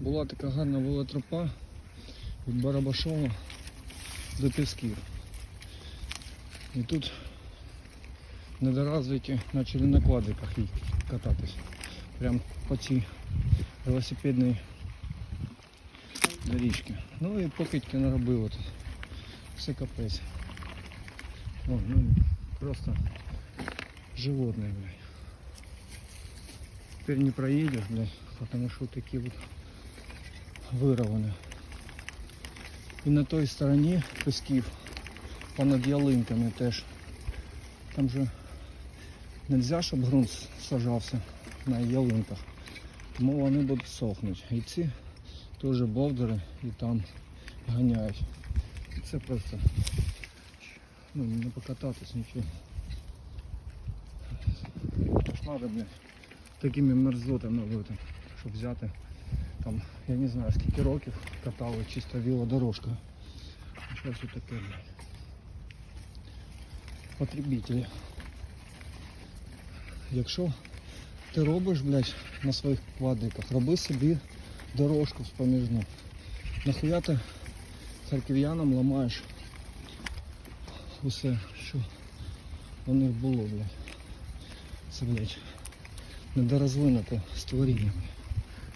Була така гарна велотропа від Барабашова до Пісків. І тут недоразвиті почали на квадриках їй кататись. Прям по цій велосипедній доріжці. Ну і покидьки наробили тут. Все капець. О, ну, просто животные, блядь. Теперь не проедешь, блядь, потому что такие вот вырваны. І на той стороні песків, понад ялинками теж. Там же нельзя, щоб ґрунт сажався на ялинках. Тому вони будуть сохнути. І ці теж бовдери і там ганяють. Це просто ну, не покататись нічого. Кошмари, блядь, такими мерзотами бути, щоб взяти там, я не знаю скільки років катали чисто велодорожка. Це таке. Потребителі. Якщо ти робиш, блядь, на своїх квадриках, роби собі дорожку споміжну. Нахуя ти харків'янам ламаєш усе, що у них було, блядь. Це, блядь, недорозвинуте створіння.